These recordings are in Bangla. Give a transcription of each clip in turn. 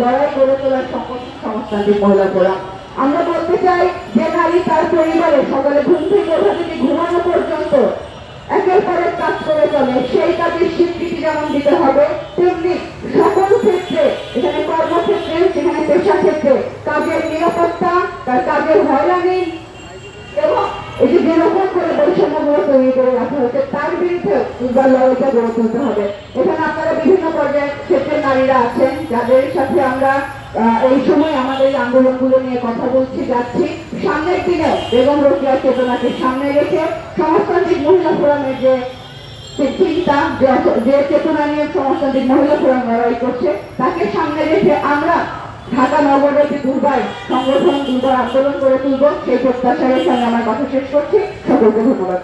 লড়াই করে তোলার সংগঠন সংস্থানটি মহিলা ফোরাম? আমরা বলতে চাই যে নারী তার পরিবারে সকালে ঘুম থেকে ওঠা থেকে ঘুমানো পর্যন্ত একের পর এক কাজ করে চলে, সেই কাজের স্বীকৃতি যেমন দিতে হবে, তেমনি সকল ক্ষেত্রে, এখানে কর্মক্ষেত্রে সেখানে পেশা ক্ষেত্রে কাজের নিরাপত্তা, তার কাজের হয়রানি এবং এই যেরকম করে বৈষম্যগুলো তৈরি করে রাখা হয়েছে তার বিরুদ্ধে দুর্বার লড়াইটা গড়ে তুলতে হবে। এখানে আপনারা বিভিন্ন পর্যায়ের ক্ষেত্রে নারীরা আছেন, যাদের সাথে আমরা এই সময় আমাদের আন্দোলনগুলো নিয়ে কথা বলছি, যাচ্ছি। সামনের দিনে বেগম রোকিয়া চেতনাকে সামনে রেখে সমাজতান্ত্রিক মহিলা ফোরামের যে চিন্তা যে চেতনা নিয়ে সমাজতান্ত্রিক মহিলা ফোরাম লড়াই করছে, তাকে সামনে রেখে আমরা ঢাকা নগরের যে সংগঠন, দুর্বার আন্দোলন করে তুলব, সেই প্রত্যাশা রেখে আমি আমার কথা শেষ করছি। সকলকে ধন্যবাদ।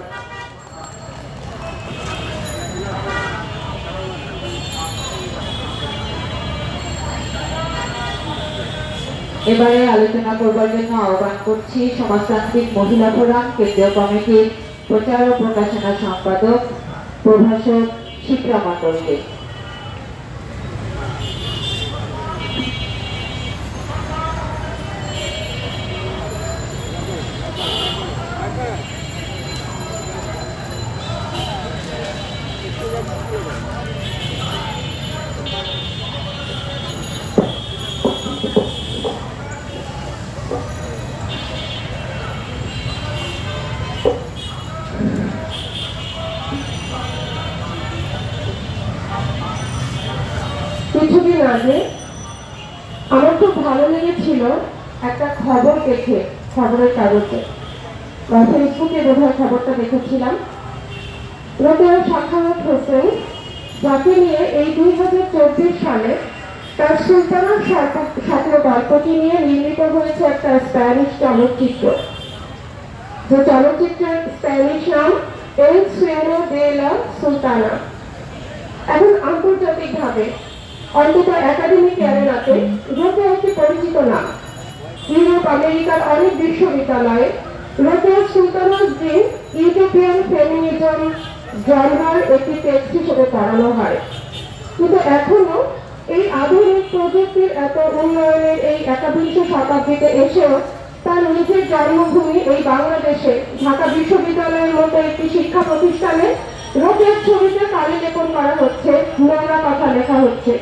এবারে আলোচনা করবার জন্য আহ্বান করছি সমাজতান্ত্রিক মহিলা ফোরাম, কেন্দ্রীয় কমিটির প্রচার ও প্রকাশনা সম্পাদক प्रभाषक शिप्रा मातोंडे কিছুদিন আগে আমার খুব ভালো লেগেছিল একটা খবর দেখে, খবরের কাগজে। ফেসবুকে বোধহয় খবরটা দেখেছিলাম। রোকেয়া সাখাওয়াত হোসেন, যাকে নিয়ে এই দুই হাজার চব্বিশ সালে তার সুলতানা স্বপ্ন গল্পটি নিয়ে নির্মিত হয়েছে একটা স্প্যানিশ চলচ্চিত্র। যে চলচ্চিত্রের স্প্যানিশ নাম এল সুয়েনো দে লা সুলতানা এখন আন্তর্জাতিকভাবে অন্তত একাডেমিক অ্যারেনাতে রোকেয়া একটি পরিচিত নাম। ইউরোপ, আমেরিকার অনেক বিশ্ববিদ্যালয়ে রোকেয়া সুলতানার ড্রিম ইউরোপিয়ান ফেমিনিজম জন্মার একটি টেক্সট হিসেবে পড়ানো হয়। কিন্তু এখনও এই আধুনিক প্রযুক্তির এত উন্নয়নের এই একাবিংশ শতাব্দীতে এসেও তার নিজের জন্মভূমি এই বাংলাদেশে, ঢাকা বিশ্ববিদ্যালয়ের মতো একটি শিক্ষা প্রতিষ্ঠানে রোকের ছবিতে কালি লেপন করা হচ্ছে, নোংরা কথা লেখা হচ্ছে।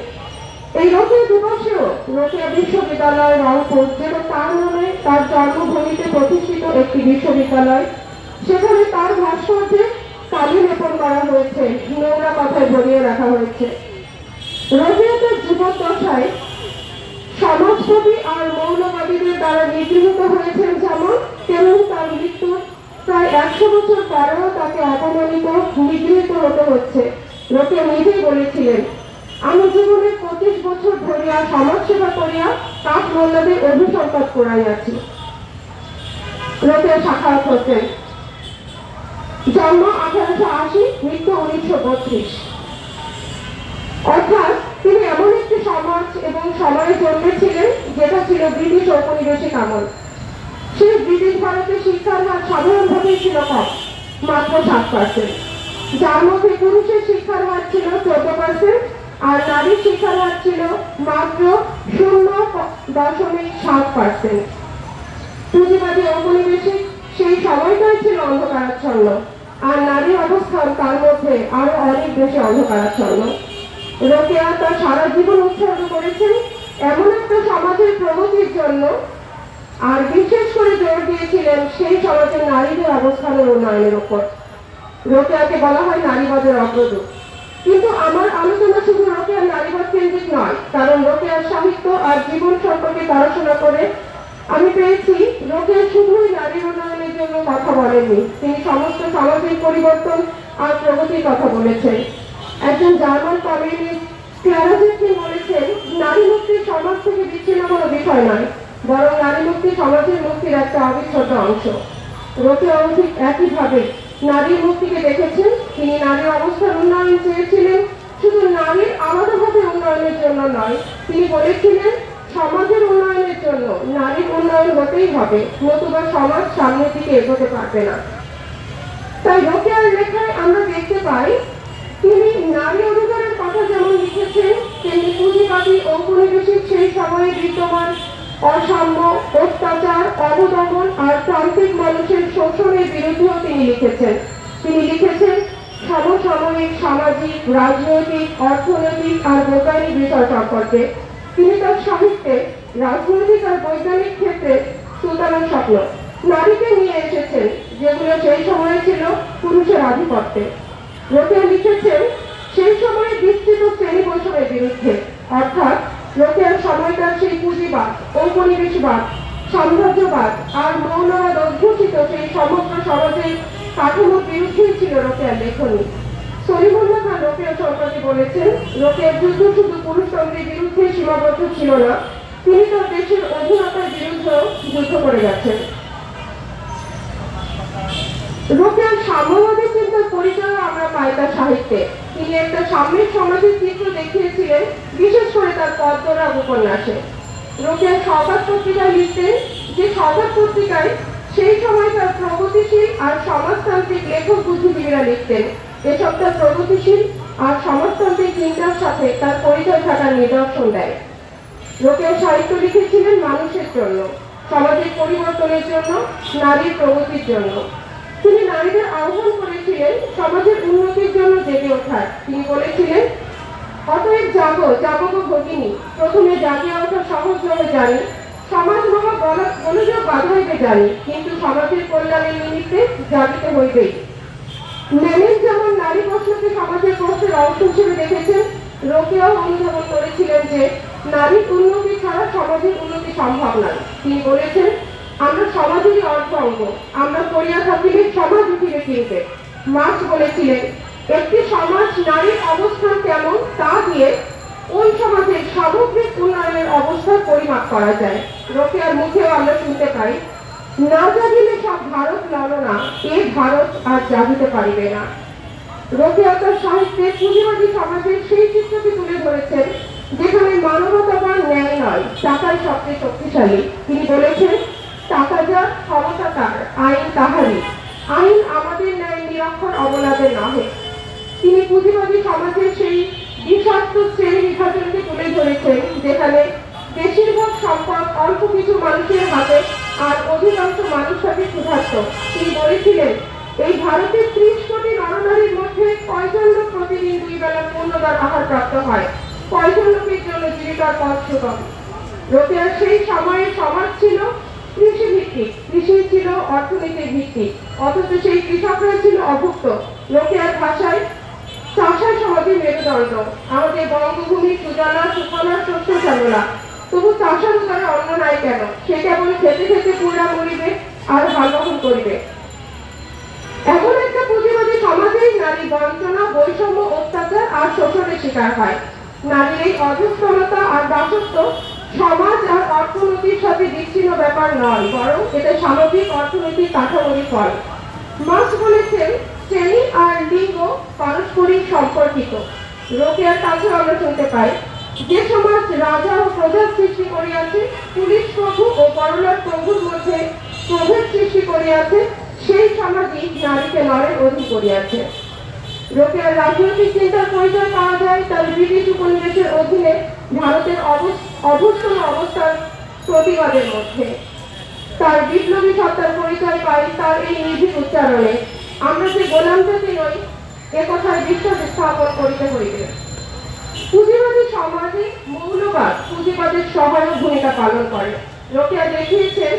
এই রোকেয়া দিবসেও রোকেয়া বিশ্ববিদ্যালয় রংপুর যেটা তার নামে তার জন্মভূমিতে প্রতিষ্ঠিত একটি বিশ্ববিদ্যালয়, সেখানে তার ভাস্কর্যে কালি লেপন করা হয়েছে, নোংরা কথায় ভরিয়ে রাখা হয়েছে। রোকেয়া তার জীবদ্দশায় সমাজকবি আর মৌলবাদীদের দ্বারা নিগৃহীত হয়েছেন যেমন তেমন তার মৃত্যু প্রায় একশো বছর পরেও তাকে অপমানিত, নিগৃহীত হতে হচ্ছে। লোকে নিজেই বলেছিলেন আমি জীবনে পঁচিশ বছর ধরিয়া, সমাজসেবা করিয়া কাঠ মোল্লাদের অভিসম্পাদ করাইয়াছি। লোকে সাক্ষাৎ হোসেন জন্ম আঠারোশো আশি, মৃত্যু উনিশশো বত্রিশ। অর্থাৎ তিনি এমন একটি সমাজ এবং সময়ে জন্মেছিলেন যেটা ছিল ব্রিটিশ ঔপনিবেশিক আমল। সেই ব্রিটিশ ভারতে শিক্ষার হার সাধারণভাবেই ছিল কম, মাত্র সাত পার্সেন্ট যার মধ্যে পুরুষের শিক্ষার হার ছিল চোদ্দ পার্সেন্ট আর নারীর শিক্ষার হার ছিল মাত্র শূন্য দশমিক সাত পার্সেন্ট পুঁজিবাদী ঔপনিবেশিক সেই সময়টাই ছিল অন্ধকারাচ্ছন্ন। আর নারীর অবস্থান তার মধ্যে আরও অনেক বেশি অন্ধকারাচ্ছন্ন। রোকেয়া তার সারা জীবন উৎসর্গ করেছেন এমন একটা সমাজের প্রগতির জন্য, আর বিশেষ করে জোর দিয়েছিলেন সেই সমাজের নারীদের অবস্থানের উন্নয়নের উপর। রোকেয়াকে বলা হয় নারীবাদের অগ্রদূত। কিন্তু আমার আলোচনা শুধু রোকেয়ার নারীবাদ কেন্দ্রিক নয় কারণ রোকেয়ার সাহিত্য আর জীবন সম্পর্কে পড়াশোনা করে, আমি পেয়েছি রোকেয়া শুধুই নারীর উন্নয়নের জন্য কথা বলেননি। তিনি সমস্ত সামাজিক পরিবর্তন আর প্রগতির কথা বলেছেন। একজন জার্মান কমিউনিস্ট বলেছেন, নারী মুক্তি সমাজ থেকে বিচ্ছিন্ন কোনো বিষয় নয়, বরং নারী মুক্তি সমাজের মুক্তির একটা অবিচ্ছেদ্য অংশ। রোকেয়াও ঠিক একইভাবে নারীর মুক্তিকে দেখেছেন, তিনি নারীর অবস্থার উন্নয়ন চেয়েছিলেন, শুধু নারীর আলাদাভাবে উন্নয়নের জন্য নয়, তিনি বলেছিলেন সমাজের উন্নয়নের জন্য নারীর উন্নয়ন হতেই হবে, নতুবা সমাজ সামনের দিকে এগোতে পারবে না। তাই রোকেয়ার লেখায় আমরা দেখতে পাই, তিনি নারী অধিকারের কথা যেমন লিখেছেন, তেমনি পুঁজিবাদী ঔপনিবেশিক সেই সময়ে বিদ্যমান অসাম্য, অত্যাচার, অবদমন আর প্রান্তিক মানুষের শোষণের বিরুদ্ধেও তিনি লিখেছেন। তিনি লিখেছেন, সমসাময়িক সামাজিক, রাজনৈতিক, অর্থনৈতিক আর বৈজ্ঞানিক বিষয় সম্পর্কে তিনি তার সাহিত্যে, রাজনৈতিক আর বৈজ্ঞানিক ক্ষেত্রে সুতরাং স্বপ্ন নারীকে নিয়ে এসেছেন, যেগুলো সেই সময়ে ছিল পুরুষের আধিপত্যে। লোকে লিখেছেন, সেই সময়ে বিস্তৃত শ্রেণি বৈষম্যের বিরুদ্ধে। অর্থাৎ লোকের সময়কার সেই পুঁজিবাদ, ঔপনিবেশবাদ, সাম্রাজ্যবাদ আর মৌলবাদ অধ্যুষিত সেই সমগ্র সমাজের কাঠামোর বিরুদ্ধেই ছিল রোকেয়ার লেখনী। সলিমুল্লাহ খান রোকেয়া সম্পর্কে বলেছেন রোকেয়ার যুদ্ধ শুধু পুরুষতন্ত্রের বিরুদ্ধে সীমাবদ্ধ ছিল না, তিনি তার দেশের অধীনতার বিরুদ্ধেও যুদ্ধ করে গেছেন। রোকেয়ার সাম্যবাদী চিন্তার পরিচয় আমরা পাই তার সাহিত্যে। তিনি একটা সাম্যিক সমাজের চিত্র দেখিয়েছিলেন, বিশেষ করে তার পদ্মরাগ উপন্যাসে। রোকেয়ার সংবাদ পত্রিকায় লিখতেন যে সংবাদ পত্রিকায় সেই সময়কার প্রগতিশীল আর সমাজতান্ত্রিক লেখক বুদ্ধিজীবীরা লিখতেন। তার প্রগতিশীল আর সমাজতান্ত্রিক চিন্তার সাথে তার পরিচয় থাকার নিদর্শন দেয়। লোকের সাহিত্য লিখেছিলেন মানুষের জন্য, সমাজের পরিবর্তনের জন্য, নারীর প্রগতির জন্য। তিনি নারীদের আহ্বান করেছিলেন, সমাজের উন্নতির জন্য জেগে ওঠার। তিনি বলেছিলেন, অতএব জাগো জাগো গো ভগিনী, প্রথমে জাগিয়ে ওঠা সহজ জানি। সমাজ মহা মনোযোগ বাধা হইবে জানি, কিন্তু সমাজের কল্যাণের নিমিত্তে জাগিতে হইবেই। লেনিন যেমন নারী প্রশ্নকে সমাজের প্রশ্নের অংশ হিসেবে দেখেছেন রোকেও অনুধাবন করেছিলেন যে নারীর উন্নতি ছাড়া সমাজের উন্নতি সম্ভব নয় তিনি বলেছেন, আমরা সমাজেরই অর্থ অঙ্গ। আমরা করিয়া থাকিলে সমাজ উঠিবে কিনবে মার্ক্স বলেছিলেন, একটি সমাজ নারীর অবস্থান কেমন তা দিয়ে ওই সমাজের সামগ্রিক উন্নয়নের অবস্থার পরিমাপ করা যায়। রোকেয়ার মুখেও আমরা শুনতে পাই। না জাগিলে ভারত ললনা এ ভারত আর জাগিতে পারিবে না। সাহিত্যে পুঁজিবাদী সমাজের সেই চিত্রটি তুলে ধরেছেন, যেখানে মানবতা ন্যায় নয়, টাকাই সবচেয়ে শক্তিশালী। তিনি বলেছেন, টাকা যা, ক্ষমতা তার, আইন তাহারই। আইন আমাদের ন্যায় নিরক্ষর অবলাদের নহে। তিনি পুঁজিবাদী সমাজের সেই বিষাক্ত শ্রেণি বিভাজনকে তুলে ধরেছেন, যেখানে বেশিরভাগ সম্পদ অল্প কিছু মানুষের হাতে আর অধিকাংশ মানুষ থাকে ক্ষুধার্ত। তিনি বলেছিলেন, এই ভারতের ত্রিশ কোটি নরনারীর মধ্যে কয়জন লোক প্রতিদিন দুই বেলা পূর্ণবার আহার প্রাপ্ত হয়। কয়জন লোকের জন্য জীবিকার পথ সুগম। রোকেয়ার সেই সময়ের সমাজ ছিল কৃষি ভিত্তিক কৃষি ছিল অর্থনীতির ভিত্তিক। অথচ সেই কৃষকরা ছিল অভুক্ত। রোকেয়ার ভাষায় চাষা সমাজের মেরুদণ্ড। আমাদের বঙ্গভূমি সুজলা সুফলা শস্য শ্যামলা। তবু চাষার উদারে অন্য নাই কেন? সে কেবল খেতে খেতে পুরা মরিবে আর হাল করিবে। এমন একটা পুঁজিবাদী সমাজেই নারী বঞ্চনা, বৈষম্য, অত্যাচার আর শোষণের শিকার হয়। নারীর এই অধস্তনতা আর দাসত্ব সমাজ আর অর্থনীতির সাথে বিচ্ছিন্ন ব্যাপার নয়, বরং এটা সামাজিক অর্থনৈতিক কাঠামোরই ফল। মার্ক্স বলেছেন, শ্রেণি আর লিঙ্গ পারস্পরিক সম্পর্কিত। রোকেয়ার কাছে আমরা শুনতে পাই। যে সমাজ রাজা ও প্রজার সৃষ্টি করিয়াছে, পুলিশ প্রভু ও করলার প্রভুর মধ্যে প্রভেদ সৃষ্টি করিয়াছে, সেই সমাজই নারীকে নরের অধীন করিয়াছে। রোকেয়ার রাজনৈতিক চিন্তার পরিচয় পাওয়া যায়, তার ব্রিটিশ উপনিবেশের অধীনে ভারতের অবস- অভ্যস্তর অবস্থার প্রতিবাদের মধ্যে। তার বিপ্লবী সত্তার পরিচয় পাই তার এই নির্ভীক উচ্চারণে। আমরা যে গোলাম জাতি নই, এ কথায় বিশ্বাস স্থাপন করিতে হইবে। পুঁজিবাদী সমাজে মৌলবাদ পুঁজিবাদের সহায়ক ভূমিকা পালন করে। রোকেয়া দেখিয়েছেন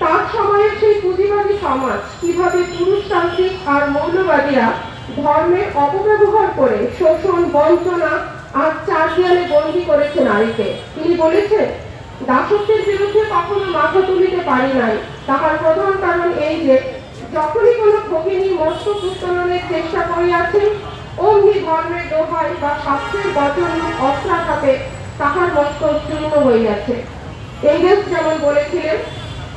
তার সময়ের সেই পুঁজিবাদী সমাজ কীভাবে পুরুষতান্ত্রিক আর মৌলবাদীরা ধর্মের অপব্যবহার করে শোষণ, বঞ্চনা আর চার দেয়ালে বন্দী করেছে নারীকে। তিনি বলেছেন, দাসত্বের বিরুদ্ধে কখনো মাথা তুলিতে পারি নাই। তাহার প্রধান কারণ এই যে, যখনই কোনো ভগিনী মস্তক উত্তোলনের চেষ্টা করিয়াছেন অমনি ধর্মের দোহাই বা শাস্ত্রের বচন অস্ত্রাঘাতে তাহার মস্তক চূর্ণ হইয়াছে। এঙ্গেলস যেমন বলেছিলেন,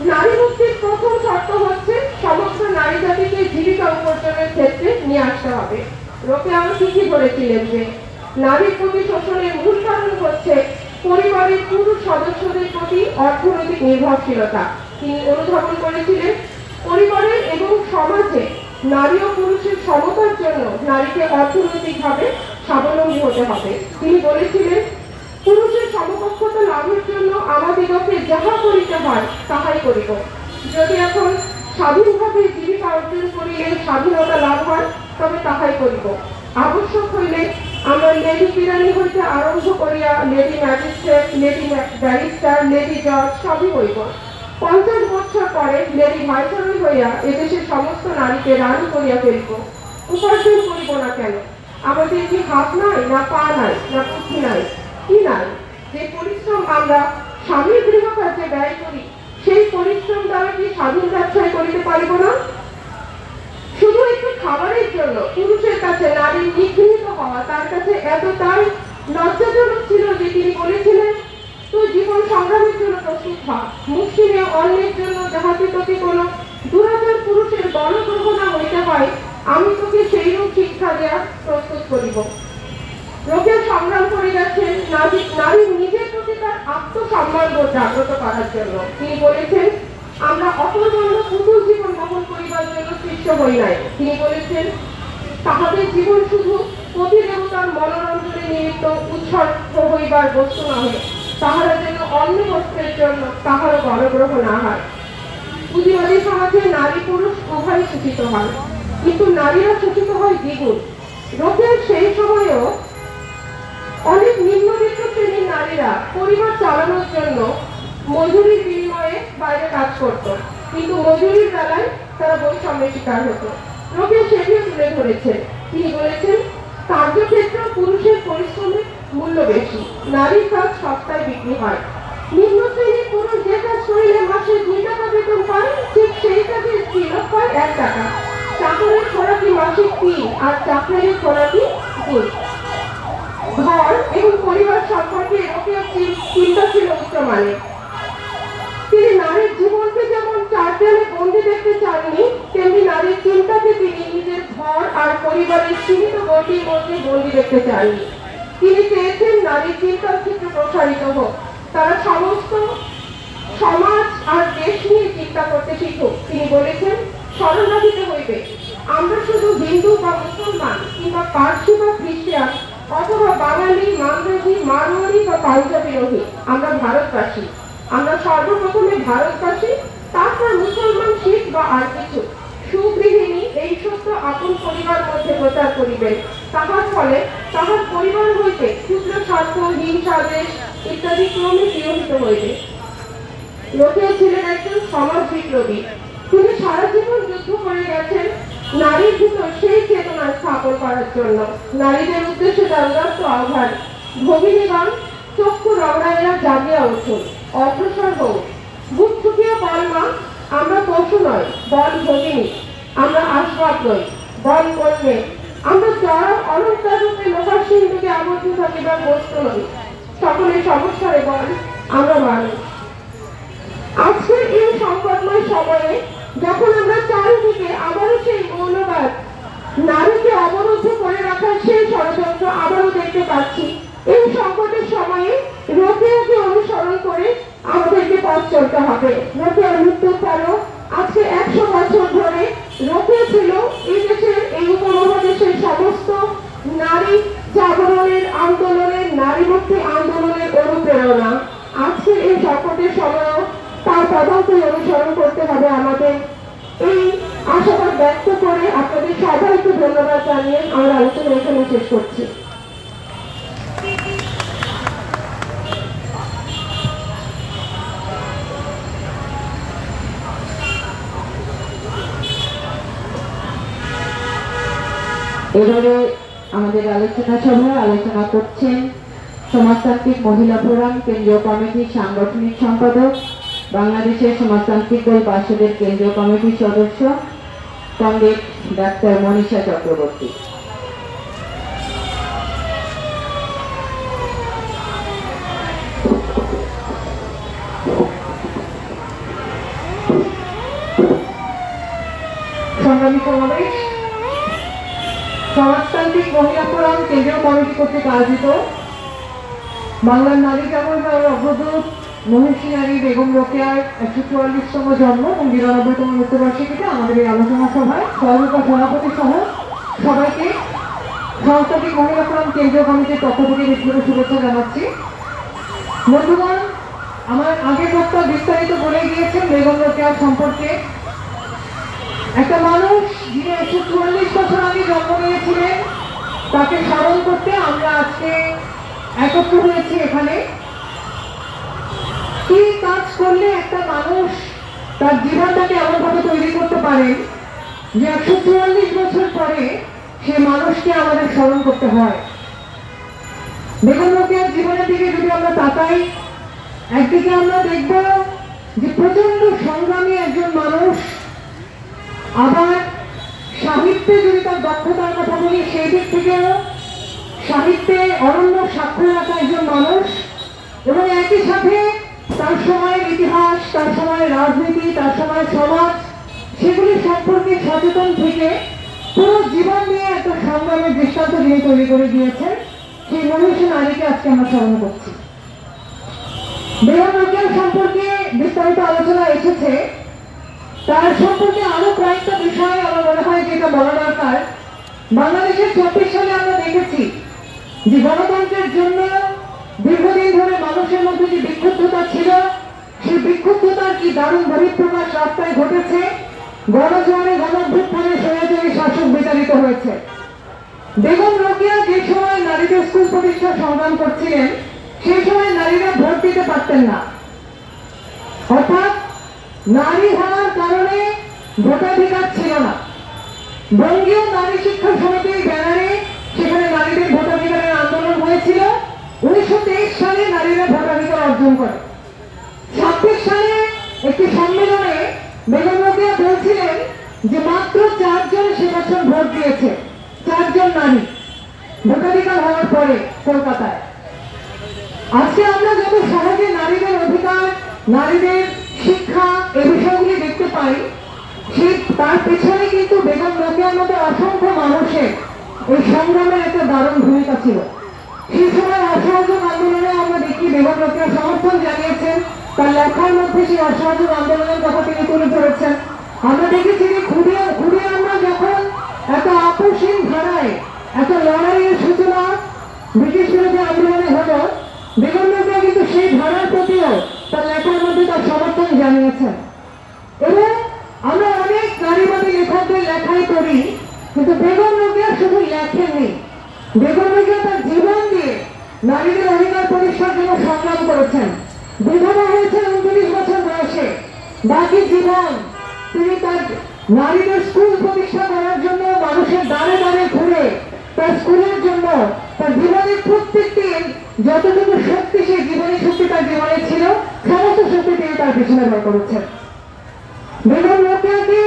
নারী মুক্তির প্রথম শর্ত হচ্ছে সমস্ত নারী জাতিকে জীবিকা উপার্জনের ক্ষেত্রে নিয়ে আসতে হবে। রোকে আরও ঠিকই বলেছিলেন যে, নারীর প্রতি শোষণের মূল কারণ হচ্ছে পরিবারের পুরুষ সদস্যদের প্রতি অর্থনৈতিক নির্ভরশীলতা। তিনি অনুধাবন করেছিলেন, পরিবারের এবং সমাজে নারী ও পুরুষের সমতার জন্য নারীকে অর্থনৈতিকভাবে স্বাবলম্বী হতে হবে। তিনি বলেছিলেন, পুরুষের সমকক্ষতা লাভের জন্য আমাদিগকে যাহা করিতে হয়, তাহাই করিব। যদি এখন স্বাধীনভাবে জীবিকা অর্জন করিলে স্বাধীনতা লাভ হয়, তবে তাহাই করিব। আবশ্যক হইলে আমরা লেডি বিরানি হইতে আরম্ভ করিয়া lady magistrate, lady barrister, lady জজ সবই হইব। পঞ্চাশ বছর পরে লেডি ভাইসরয় হইয়া এদেশের সমস্ত নারীকে রানী করিয়া ফেলিব। উপার্জন করিব না কেন? আমাদের কি হাত নাই, না পা নাই, না বুদ্ধি নাই? কি নাই? যে পরিশ্রম আমরা স্বামীর গৃহকার্যে ব্যয় করি, সেই পরিশ্রম দ্বারা কি স্বাধীন ব্যবসায় করিতে পারিব না? শুধু একটু খাবারের জন্য পুরুষের কাছে নারী নিগৃহীত হওয়া তার কাছে এতটাই লজ্জাজনক ছিল যে তিনি বলেছিলেন তুই জীবন সংগ্রামের জন্য প্রস্তুত হ মুসলিমে অন্যের জন্য যাহাতে তোকে কোনো দুরাচার পুরুষের গণগ্রহ না হইতে হয়, আমি তোকে সেইরূপ শিক্ষা দেওয়া প্রস্তুত করিব। লোকে সংগ্রাম করে যাচ্ছেন নারী নারীর নিজের প্রতি তার আত্মসম্মান জাগ্রত করার জন্য। তিনি বলেছেন, আমরা অপরবর্ণ পুতুল জীবন বহন করিবার জন্য সৃষ্ট হই নাই। তিনি বলেছেন, তাহাদের জীবন শুধু পতি দেবতার মনোরঞ্জনের নিমিত্ত উৎসর্গ হইবার বস্তু নহে তাহারা যেন অন্য বস্ত্রের জন্য তাহারও গণগ্রহ না হয়। পুঁজিবাদী সমাজে নারী পুরুষ উভয় শোষিত হয়। কিন্তু নারীরা শোষিত হয় দ্বিগুণ। লোকের সেই সময়েও অনেক নিম্নবিত্ত শ্রেণির নারীরা পরিবার চালানোর জন্য মজুরির বিনিময়ে বাইরে কাজ করত। কিন্তু মজুরির বেলায় তারা বৈষম্যের শিকার হতো। লোকে সেটিও তুলে ধরেছেন তিনি বলেছেন, কার্যক্ষেত্র পুরুষের পরিশ্রমের মূল্য বেশি। নারীর কাজ সস্তায় বিক্রি হয়। নিম্ন শ্রেণির পুরুষ যে কাজ করিলে মাসে দুই টাকা বেতন পায়, ঠিক সেই কাজে স্ত্রীলোক পায় এক টাকা। চাকরের খোরাকি মাসিক তিন আর চাকরির খোরাকি দুই ঘর এবং পরিবার সম্পর্কে এরকম চিন্তা ছিল উচ্চমানের। তিনি নারীর জীবনকে যেমন চার দেয়ালে বন্দি দেখতে চাননি, তেমনি নারীর চিন্তাকে তিনি নিজের ঘর আর পরিবারের সীমিত গতির মধ্যে বন্দি দেখতে চাননি। তিনি চেয়েছেন নারীর চিন্তার ক্ষেত্রে প্রসারিত হোক। তারা সমস্ত সমাজ আর দেশ নিয়ে চিন্তা করতে শিখুক। তিনি বলেছেন রাখিতে হইবে। আমরা শুধু হিন্দু বা মুসলমান কিংবা পার্সি বা খ্রিস্টান অথবা বাঙালি মাংরাজি মারোয়ারি বা পাঞ্জাবি নহি আমরা ভারতবাসী। আমরা সর্বপ্রথমে ভারতবাসী, তারপর মুসলমান, শিখ বা আর কিছু। সুগৃহিণী সত্য আপন পরিবার মধ্যে প্রচার করিবেন। তাহার ফলে তাহার পরিবার হইতে ক্ষুদ্র স্বার্থ হিংসা ইত্যাদি ক্রমে বিরহিত হইবে। লোকে ছিলেন একজন সমাজ বিপ্লবী তিনি সারা জীবন যুদ্ধ করে গেছেন। নারীর ভিতর সেই চেতনা স্থাপন করার জন্য। নারীদের উদ্দেশ্যে তার উদাত্ত আহ্বান। ভগিনীগণ, চক্ষু রমণাইয়া জাগিয়া উঠুন। অগ্রসর হোক বুক ঠুকিয়া বল মা, আমরা পশু নয়, বল ভগিনী। আমরা আসবাব নই বল কন্যে আমরা চরম অলঙ্কার রূপে লোহার সিন্ধুকে আবদ্ধ থাকিবার বস্তু নই। সকলের সমস্যারে বল, আমরা মানুষ। আজকের এই সংকটময় সময়ে যখন আমরা চারিদিকে আবারও সেই মৌলবাদ, নারীকে অবরুদ্ধ করে রাখার সেই ষড়যন্ত্র আবারও দেখতে পাচ্ছি, এই সংকটের সময়ে রোকেয়াকে অনুসরণ করে আমাদেরকে পথ চলতে হবে। রোকেয়ার মৃত্যুর পরও আজকে একশো বছর ধরে রোকেয়া ছিল এই দেশের, এই উপমহাদেশের সমস্ত নারী জাগরণের আন্দোলনের, নারী মুক্তি আন্দোলনের অনুপ্রেরণা। আজকে এই সংকটের সময়ও তার পদাঙ্কই অনুসরণ করতে হবে আমাদের। এই আশাবাদ ব্যক্ত করে আপনাদের সবাইকে ধন্যবাদ জানিয়ে আমার আলোচনা এখানে শেষ করছি। এবারে আমাদের আলোচনা সভায় আলোচনা করছেন সমাজতান্ত্রিক মহিলা ফোরাম কেন্দ্রীয় কমিটির সাংগঠনিক সম্পাদক, বাংলাদেশের সমাজতান্ত্রিক দল পার্ষদের কেন্দ্রীয় কমিটির সদস্য কমরেড ডাক্তার মনীষা চক্রবর্তী। সংগ্রামী সমাবেশ। সমাজতান্ত্রিক মহিলা ফোরাম কেন্দ্রীয় কমিটি কর্তৃক আয়োজিত বাংলার নারী জাগরণের অগ্রদূত মহিষী নারী বেগম রোকেয়ার একশো চুয়াল্লিশতম জন্ম এবং বিরানব্বইতম মৃত্যুবার্ষিকীতে আমাদের এই আলোচনা সভায় সহযোগিতা সভাপতি সহ সবাইকে সংস্থাটিক মহিলা ফোরাম কেন্দ্রীয় কমিটির পক্ষ থেকে ব্যক্তিগত শুভেচ্ছা জানাচ্ছি। বন্ধুগণ, আমার আগের বক্তা বিস্তারিত বলে গিয়েছেন বেগম রোকেয়ার সম্পর্কে। একটা মানুষ যিনি একশো চুয়াল্লিশ বছর আগে জন্ম নিয়েছিলেন। তাকে স্মরণ করতে আমরা আজকে একত্র হয়েছি এখানে। কি কাজ করলে একটা মানুষ তার জীবনটাকে এমনভাবে তৈরি করতে পারেন যে একশো চুয়াল্লিশ বছর পরে সে মানুষকে আমাদের স্মরণ করতে হয়? বেগম রোকেয়ার জীবনের দিকে যদি আমরা তাকাই, একদিকে আমরা দেখব যে প্রচণ্ড সংগ্রামী একজন মানুষ আবার সাহিত্যে যদি তার দক্ষতার কথা বলি, সেই দিক থেকেও সাহিত্যে অরণ্য স্বাক্ষর রাখা একজন মানুষ এবং একই সাথে তার সময়ের ইতিহাস, তার সময়ের রাজনীতি, তার সময়ের সমাজ, সেগুলি সম্পর্কে সচেতন থেকে পুরো জীবন নিয়ে একটা সংগ্রামের দৃষ্টান্ত যিনি তৈরি করে দিয়েছেন। সেই মনীষী নারীকে আজকে আমরা স্মরণ করছি। বেগম সম্পর্কে বিস্তারিত আলোচনা এসেছে। তার সম্পর্কে আরও কয়েকটা বিষয় আমার মনে হয় যেটা বলা দরকার। বাংলাদেশের চব্বিশ সালে আমরা দেখেছি যে গণতন্ত্রের জন্য দীর্ঘদিন ধরে মানুষের মধ্যে যে বিক্ষুব্ধতা ছিল সেই বিক্ষুব্ধতার কি দারুণ বহিঃপ্রকাশ রাস্তায় ঘটেছে? গণজোয়ারে গণভ্যুত্থানে স্বৈরাচারী শাসক বিতাড়িত হয়েছে। বেগম রোকেয়া যে সময় নারীদের স্কুল প্রতিষ্ঠা সংগ্রাম করছিলেন, সেই সময় নারীরা ভোট দিতে পারতেন না। অর্থাৎ নারী হওয়ার কারণে ভোটাধিকার ছিল না। বঙ্গীয় নারী শিক্ষা সমিতির ব্যানারে সেখানে নারীদের ভোটাধিকারের আন্দোলন হয়েছিল। উনিশশো তেইশ সালে নারীরা ভোটাধিকার অর্জন করে। ছাব্বিশ সালে একটি সম্মেলনে বেগম রোকেয়া বলছিলেন যে মাত্র চারজন সে বছর ভোট দিয়েছে, চারজন নারী। ভোটাধিকার হওয়ার পরে কলকাতায়। আজকে আমরা যত সহজে নারীদের অধিকার, নারীদের শিক্ষা এই বিষয়গুলি দেখতে পাই তার পেছনে কিন্তু বেগম রোকেয়ার মতো অসংখ্য মানুষের এই সংগ্রামের একটা দারুণ ভূমিকা ছিল। সেই সময় অসহযোগ আন্দোলনে আমরা দেখি বেগম রোকেয়া সমর্থন জানিয়েছেন, তার লেখার মধ্যে সেই অসহযোগ আন্দোলনের কথা তিনি তুলে ধরেছেন। আমরা দেখেছি যে খুঁড়ে খুঁড়ে আমরা যখন এত আপোষহীন ধারায়, এত লড়াইয়ের সূচনা ব্রিটিশ বিরোধী আন্দোলনে হলো, বেগম রোকেয়া কিন্তু সেই ধারার প্রতিও তার লেখার মধ্যে তার সমর্থন জানিয়েছেন এবং আমরা অনেক নারীবাদী লেখকদের লেখাই করি কিন্তু বেগম রোকেয়া শুধু লেখেননি। বেগম রোকেয়া তার জীবন দিয়ে নারীদের অধিকার প্রতিষ্ঠার জন্য সংগ্রাম করেছেন। বিধবা হয়েছেন উনত্রিশ বছর বয়সে। বাকি জীবন তিনি তার নারীদের স্কুল প্রতিষ্ঠা করার জন্য মানুষের দ্বারে দ্বারে ঘুরে তার স্কুলের জন্য, তার জীবনের প্রত্যেকটি যতটুকু শক্তি সেই জীবনী শক্তি তার জীবনে ছিল, সমস্ত শক্তি তিনি তার পেছনে ব্যয় করেছেন। বেগম রোকেয়াকে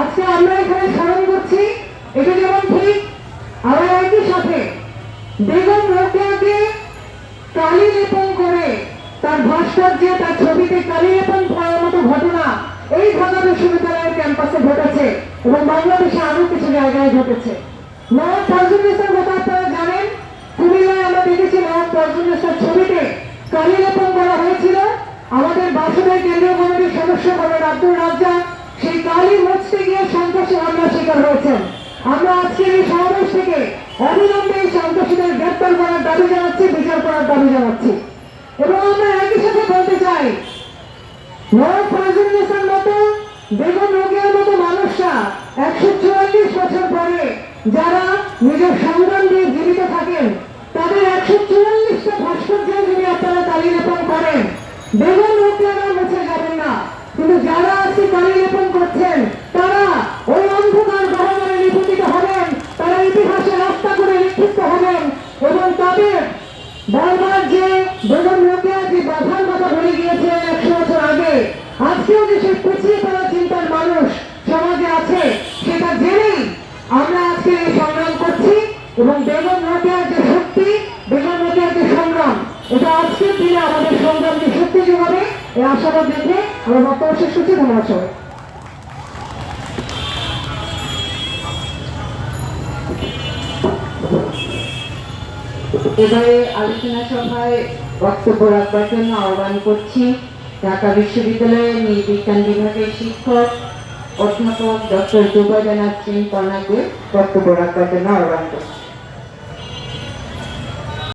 আজকে আমরা এখানে স্মরণ করছি, এটা যেমন ঠিক, আবার একই সাথে বেগম রোকেয়াকে কালি লেপন করে তার ভাস্কর্যে, তার ছবিতে কালি লেপন করার মতো ঘটনা এই ঢাকা বিশ্ববিদ্যালয়ের ক্যাম্পাসে ঘটেছে এবং বাংলাদেশে আরও কিছু জায়গায় ঘটেছে। সন্ত্রাসীদের গ্রেপ্তার করার দাবি জানাচ্ছি, বিচার করার দাবি জানাচ্ছি। এবং আমরা একই সাথে বলতে চাই ফজলুলেসের মতো বেগম রোগের মতো মানুষরা একশো চুয়াল্লিশ যারা নিজের সংগ্রাম দিয়ে জীবিত থাকেন, তাদের একশো চুয়াল্লিশটা ভাস্কর্য যদি আপনারা কালি লেপন করেন বেগম রোগেরা মুছে যাবেন না। কিন্তু যারা আজকে কালি লেপন করছেন, তারা ওই অন্ধকার গহবরে নিপতিত হবেন, তারা ইতিহাসে রাস্তা করে নিক্ষিপ্ত হবেন এবং তাদের বারবার যে বেগম রোকেয়া যে বাধার কথা বলে গিয়েছিলেন একশো বছর আগে, আজকেও যে সে পিছিয়ে চিন্তার মানুষ সমাজে আছে সেটা জেনেই আমরা আজকে এই সংগ্রাম করছি এবং বেগম রোকেয়ার যে শক্তি বেগম রোকেয়ার যে সংগ্রাম এটা আজকের দিনে আমাদের সংগ্রামকে শক্তি যোগাবে এই আশাবাদ দেখে আমরা বক্তব্য শেষ করছি, ধন্যবাদ এবারে আলোচনা সভায় বক্তব্য রাখবার জন্য আহ্বান করছি ঢাকা বিশ্ববিদ্যালয়ের নৃবিজ্ঞান বিভাগের শিক্ষক, অধ্যাপক ডক্টর জুবাইদানা সিং কর্ণাকে বক্তব্য রাখবার জন্য আহ্বান করছি।